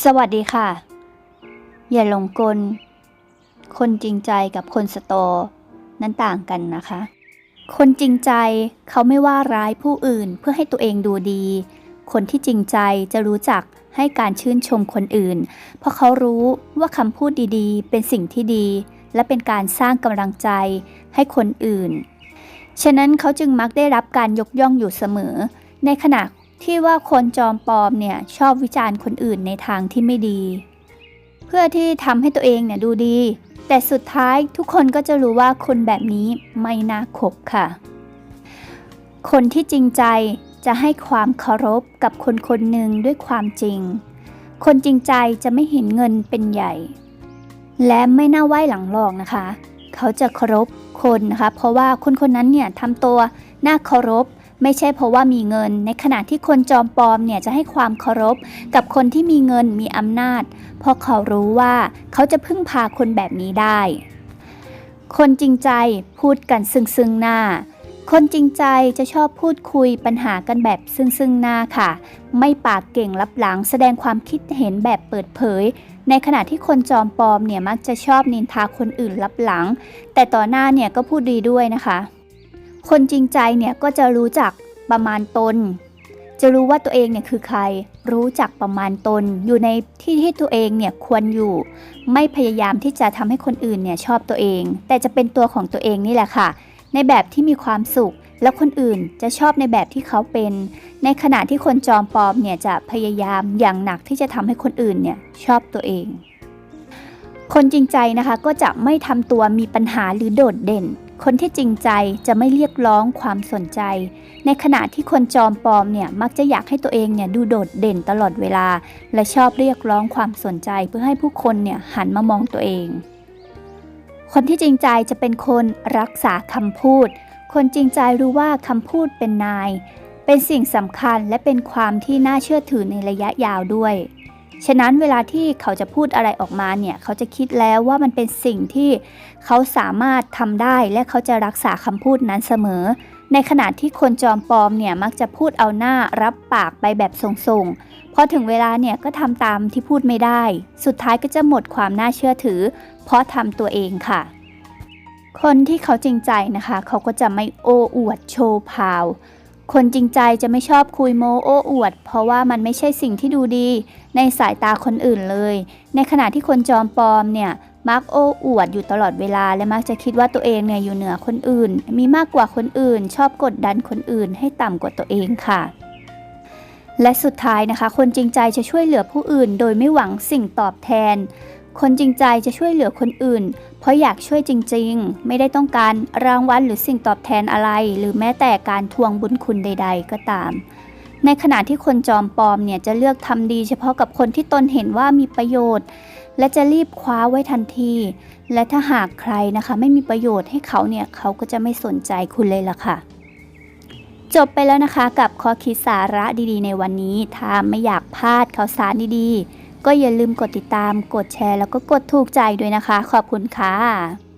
สวัสดีค่ะ อย่าหลงกล คนจริงใจกับคนสตอ นั้นต่างกันนะคะ คนจริงใจเขาไม่ว่าร้ายผู้อื่นเพื่อให้ตัวเองดูดี คนที่จริงใจจะรู้จักให้การชื่นชมคนอื่น เพราะเขารู้ว่าคำพูดดีๆ เป็นสิ่งที่ดี และเป็นการสร้างกำลังใจให้คนอื่น ฉะนั้นเขาจึงมักได้รับการยกย่องอยู่เสมอ ในขณะ ที่ว่าคนจอมปลอมเนี่ยชอบวิจารณ์คนอื่นในทางที่ไม่ดี เพื่อที่ทำให้ตัวเองเนี่ยดูดี แต่สุดท้ายทุกคนก็จะรู้ว่าคนแบบนี้ไม่น่าคบค่ะ คนที่จริงใจจะให้ความเคารพกับคนคนหนึ่งด้วยความจริง คนจริงใจจะไม่เห็นเงินเป็นใหญ่ และไม่น่าไหว้หลังหลอกนะคะ เขาจะเคารพคนนะคะ เพราะว่าคนคนนั้นเนี่ยทำตัวน่าเคารพ ไม่ใช่เพราะว่ามีเงิน ในขณะที่คนจอมปลอมเนี่ยจะให้ความเคารพกับคนที่มีเงินมีอำนาจ เพราะเขารู้ว่าเขาจะพึ่งพาคนแบบนี้ได้ คนจริงใจพูดกันซึ่งซึ่งหน้า คนจริงใจจะชอบพูดคุยปัญหากันแบบซึ่งซึ่งหน้าค่ะ ไม่ปากเก่งลับหลังแสดงความคิดเห็นแบบเปิดเผย ในขณะที่คนจอมปลอมเนี่ยมักจะชอบนินทาคนอื่นลับหลัง แต่ต่อหน้าเนี่ยก็พูดดีด้วยนะคะ คนจริงใจเนี่ยก็จะรู้จักประมาณตน จะรู้ว่าตัวเองเนี่ยคือใคร รู้จักประมาณตน อยู่ในที่ที่ตัวเองเนี่ยควรอยู่ ไม่พยายามที่จะทำให้คนอื่นเนี่ยชอบตัวเอง แต่จะเป็นตัวของตัวเองนี่แหละค่ะ ในแบบที่มีความสุข แล้วคนอื่นจะชอบในแบบที่เขาเป็น ในขณะที่คนจอมปลอมเนี่ยจะพยายามอย่างหนักที่จะทำให้คนอื่นเนี่ยชอบตัวเองคนจริงใจนะคะก็จะไม่ทำตัวมีปัญหาหรือโดดเด่น คนที่จริงใจจะไม่เรียกร้องความสนใจ ในขณะที่คนจอมปลอมเนี่ยมักจะอยากให้ตัวเองเนี่ยดูโดดเด่นตลอดเวลา และชอบเรียกร้องความสนใจเพื่อให้ผู้คนเนี่ยหันมามองตัวเอง คนที่จริงใจจะเป็นคนรักษาคำพูด คนจริงใจรู้ว่าคำพูดเป็นนาย เป็นสิ่งสำคัญและเป็นความที่น่าเชื่อถือในระยะยาวด้วย ฉะนั้นเวลาที่เขาจะพูดอะไรออกมาเนี่ยเขาจะคิดแล้วว่ามันเป็นสิ่งที่เขาสามารถทำได้และเขาจะรักษาคำพูดนั้นเสมอ ในขณะที่คนจอมปลอมเนี่ยมักจะพูดเอาหน้ารับปากไปแบบส่งๆพอถึงเวลาเนี่ยก็ทำตามที่พูดไม่ได้ สุดท้ายก็จะหมดความน่าเชื่อถือ เพราะทำตัวเองค่ะคนที่เขาจริงใจนะคะ เขาก็จะไม่โอ้อวดโชว์พาว คนจริงใจจะไม่ชอบคุยโมโอ้อวด เพราะว่ามันไม่ใช่สิ่งที่ดูดี ในสายตาคนอื่นเลย ในขณะที่คนจอมปลอมเนี่ยมักโอ้อวดอยู่ตลอดเวลา และมักจะคิดว่าตัวเองเนี่ยอยู่เหนือคนอื่น มีมากกว่าคนอื่น ชอบกดดันคนอื่น ให้ต่ำกว่าตัวเองค่ะ และสุดท้ายนะคะ คนจริงใจจะช่วยเหลือผู้อื่น โดยไม่หวังสิ่งตอบแทน คนจริงใจจะช่วยเหลือคนอื่น เพราะอยากช่วยจริงๆ ไม่ได้ต้องการรางวัลหรือสิ่งตอบแทนอะไร หรือแม้แต่การทวงบุญคุณใด ๆ ก็ตาม ในขณะที่คนจอมปลอมเนี่ยจะเลือกทำดีเฉพาะกับคนที่ตนเห็นว่ามีประโยชน์ และจะรีบคว้าไว้ทันที และถ้าหากใครนะคะ ไม่มีประโยชน์ให้เขาเนี่ยเขาก็จะไม่สนใจคุณเลยล่ะค่ะจบไปแล้วนะคะกับข้อคิดสาระดีๆ ในวันนี้ ถ้าไม่อยากพลาดข่าวสารดีๆ ก็อย่าลืมกดติดตาม กดแชร์ แล้วก็กดถูกใจด้วยนะคะ ขอบคุณค่ะ